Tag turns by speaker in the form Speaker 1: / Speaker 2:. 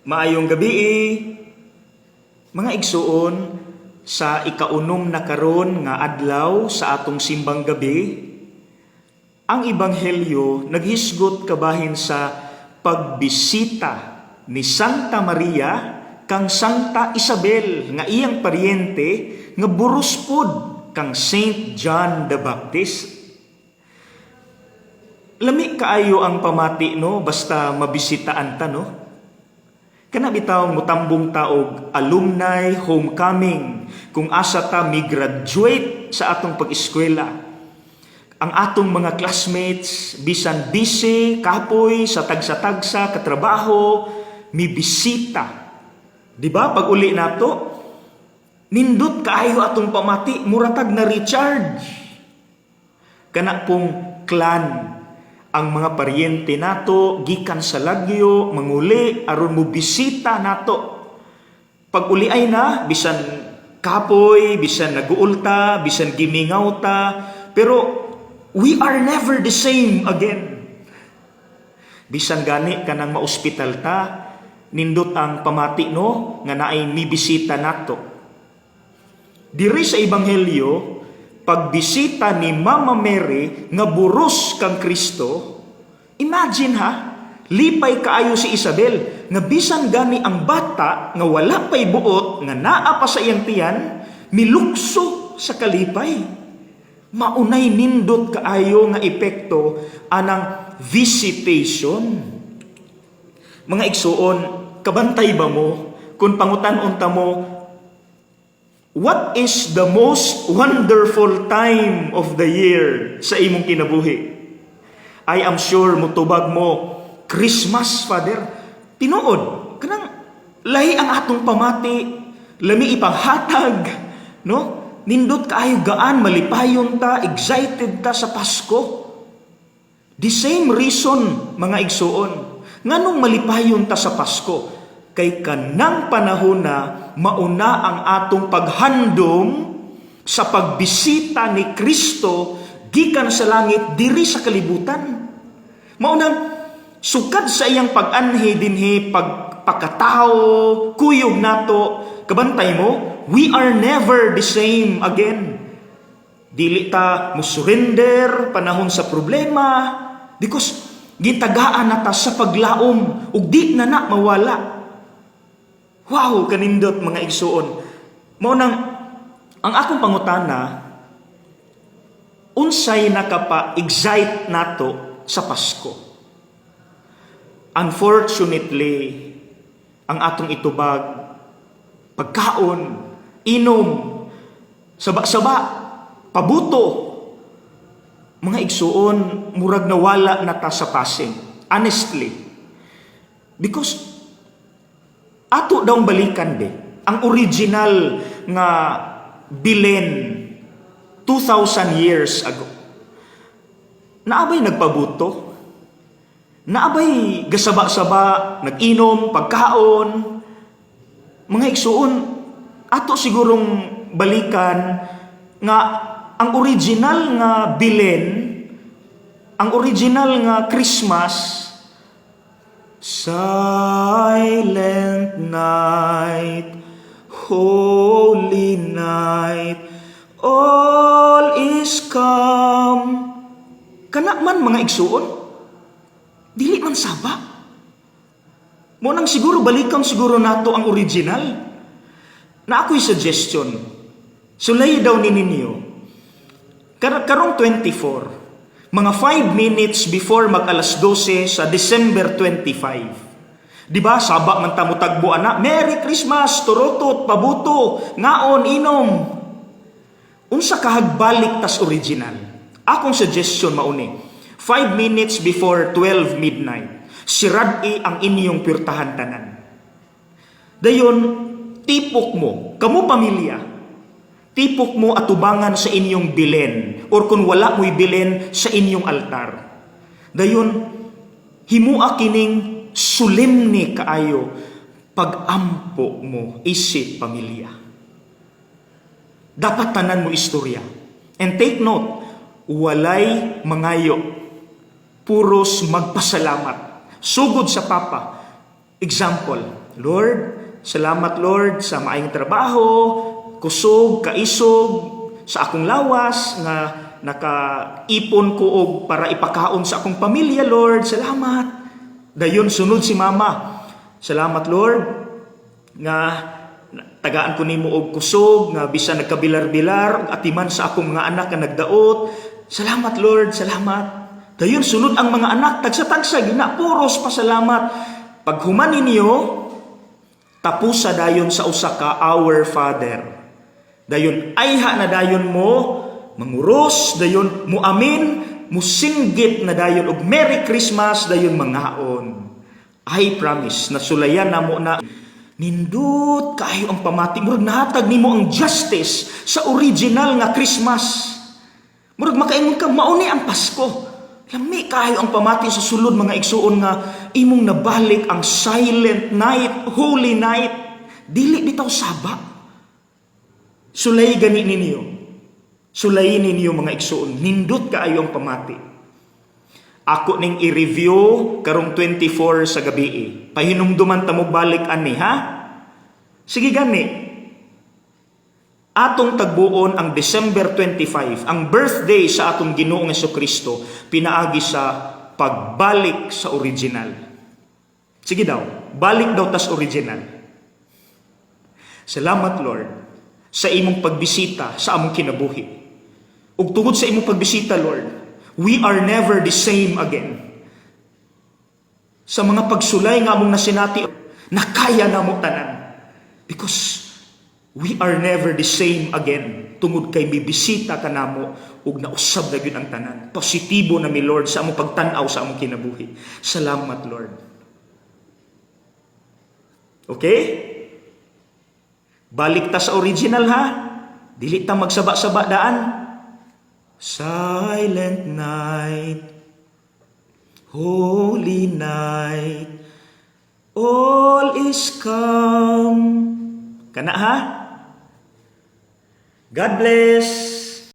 Speaker 1: Maayong gabi mga igsuon sa ikaunom na karon nga adlaw sa atong simbang gabi ang ebanghelyo naghisgot kabahin sa pagbisita ni Santa Maria kang Santa Isabel nga iyang paryente nga buros pod kang Saint John the Baptist Lami kaayo ang pamati no basta mabisitaan ta no. Kana bitaw mutambong taog alumni homecoming kung asa ta mi graduate sa atong pag-eskwela. Ang atong mga classmates bisan busy kapoy sa tagsa-tagsa katrabaho mi bisita. Di ba pag uli nato nindot kaayo atong pamati muratag na recharge. Kana pong clan ang mga paryente nato gikan sa lagyo manguli aron mo bisita nato. Pag uli ay na bisan kapoy bisan naguulta bisan gimingaw ta. Pero we are never the same again. Bisan gani kanang maospital ta nindot ang pamati no? Nga naay mibisita nato. Diri sa ebanghelyo pagbisita ni Mama Mary nga buros kang Kristo, imagine ha, lipay kaayo si Isabel, nga bisan gani ang bata nga wala pay buot, nga naa pa sa iyang tiyan, milukso sa kalipay. Maunay nindot kaayo nga epekto anang visitation. Mga igsuon, kabantay ba mo kung pangutan-unta mo What is the most wonderful time of the year sa imong kinabuhi? I am sure mutubag mo Christmas, Father. Tinuod, kanang lahi ang atong pamati, lami ipanghatag, no? Nindot kaayo gaan malipayon ta, excited ta sa Pasko. The same reason, mga igsuon, nganong malipayon ta sa Pasko? kay kanang panahon na mauna ang atong paghandom sa pagbisita ni Kristo gikan sa langit diri sa kalibutan. Maunang sukad sa iyang pag-anhi dinhi pagpakatao, kuyog nato, kabantay mo, we are never the same again. Dili ta mo surrender panahon sa problema because gitagaan na ta sa paglaom ug di na na mawala. Wow, kanindot mga igsuon. Mao nang ang akong pangutana unsay nakapa-excite nato sa Pasko. Unfortunately, ang atong itubag pagkaon, inom, saba-saba, pabuto, mga igsuon, murag nawala na ta sa passing. Honestly. Because ato daw balikan de ang original nga bilen 2000 years ago. Naabay nagpabuto. Naabay gasaba-saba nag-inom pagkaon. Mga igsuon ato sigurong balikan nga ang original nga bilen ang original nga Christmas Silent night, holy night, all is calm. Kana man mga igsuon, dili man saba. Mo nang siguro balikan siguro nato ang original. Na ako'y suggestion. Sulay daw ni ninyo. Kar karong 24, mga 5 minutes before mag alas 12 sa December 25. Di ba, saba man tamo tagbo ana, Merry Christmas, turotot, pabuto, ngaon, inom. Unsa kahagbalik tas original? Akong suggestion mauni. 5 minutes before 12 midnight, sirad-i ang inyong pirtahan tanan. Dayon, tipok mo, kamo pamilya, tipok mo atubangan sa inyong bilen or kung wala mo'y bilen sa inyong altar. Dayon, himua kining sulimni kaayo pag-ampo mo isip pamilya. Dapat tanan mo istorya. And take note, walay mangayo. Puros magpasalamat. Sugod sa Papa. Example, Lord, salamat Lord sa maayong trabaho, kusog, kaisog, sa akong lawas nga nakaipon ko og para ipakaon sa akong pamilya, Lord. Salamat. Dayon sunod si Mama. Salamat, Lord, nga tagaan ko nimo og kusog nga bisan nagkabilar-bilar atiman sa akong mga anak nga nagdaot. Salamat, Lord. Salamat. Dayon sunod ang mga anak tagsa-tagsa gina puros pasalamat. Pag human ninyo, tapusa dayon sa usa ka our Father. Dayon ayha na dayon mo manguros dayon mo amin musinggit na dayon og Merry Christmas dayon mangaon. I promise na sulayan namo na nindot kaayo ang pamati murag nahatag nimo ang justice sa original nga Christmas. Murag makaingon ka mao ni ang Pasko. Lami kaayo ang pamati sa sulod mga igsuon nga imong nabalik ang silent night, holy night. Dili bitaw saba. Sulay gani ninyo. Sulay ninyo mga igsuon. Nindot kaayo ang pamati. Ako ning i-review karong 24 sa gabi. eh. Pahinumduman ta mo balik ani ha? Sige gani. Atong tagbuon ang December 25, ang birthday sa atong Ginoong Kristo, pinaagi sa pagbalik sa original. Sige daw, balik daw tas original. Salamat Lord sa imong pagbisita sa among kinabuhi. Ug tungod sa imong pagbisita Lord, we are never the same again. Sa mga pagsulay nga among nasinati, nakaya na mo tanan. Because we are never the same again. Tungod kay bibisita ka namo ug nausab na gyud ang tanan. Positibo na mi Lord sa among pagtan-aw sa among kinabuhi. Salamat Lord. Okay? Balik ta sa original ha. Dili ta magsaba-saba daan. Silent night, holy night, all is calm. Kana ha? God bless.